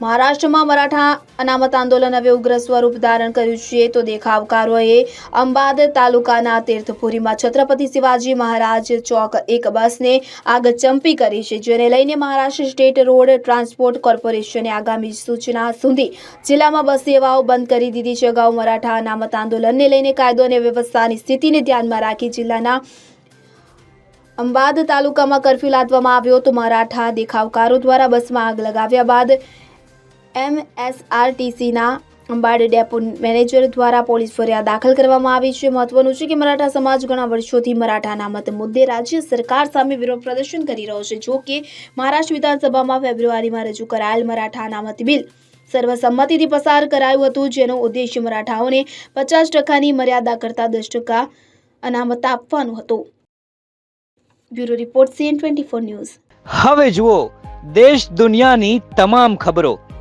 મહારાષ્ટ્રમાં મરાઠા અનામત આંદોલન હવે ઉગ્ર સ્વરૂપ ધારણ કર્યું છે, તો દેખાવકારોએ અંબાદ તાલુકાના તીર્થપુરીમાં છત્રપતિ શિવાજી મહારાજ ચોક એક બસને આગ ચંપી કરી છે, જેને લઈને મહારાષ્ટ્ર સ્ટેટ રોડ ટ્રાન્સપોર્ટ કોર્પોરેશને આગામી સૂચના સુધી જિલ્લામાં બસ સેવાઓ બંધ કરી દીધી છે. અગાઉ મરાઠા અનામત આંદોલનને લઈને કાયદો અને વ્યવસ્થાની સ્થિતિને ધ્યાનમાં રાખી જિલ્લાના અંબાદ તાલુકામાં કર્ફ્યુ લાદવામાં આવ્યો, તો મરાઠા દેખાવકારો દ્વારા બસમાં આગ લગાવ્યા બાદ એમએસઆરટીસીના અંબાડ ડેપો મેનેજર દ્વારા પોલીસ ફરિયાદ દાખલ કરવામાં આવી છે. મહત્વનું છે કે મરાઠા સમાજ ઘણા વર્ષોથી મરાઠા અનામત મુદ્દે રાજ્ય સરકાર સામે વિરોધ પ્રદર્શન કરી રહ્યો છે. જો કે મહારાષ્ટ્ર વિધાનસભામાં ફેબ્રુઆરીમાં રજૂ કરાયેલ મરાઠા અનામત બિલ સર્વસંમતિથી પસાર કરાયું હતું, જેનો ઉદ્દેશ્ય મરાઠાઓને પચાસ ટકાની મર્યાદા કરતાં દસ ટકા અનામત આપવાનો હતો. Bureau report CN twenty news. હવે જુઓ, દેશ દુનિયાની તમામ ખબરો.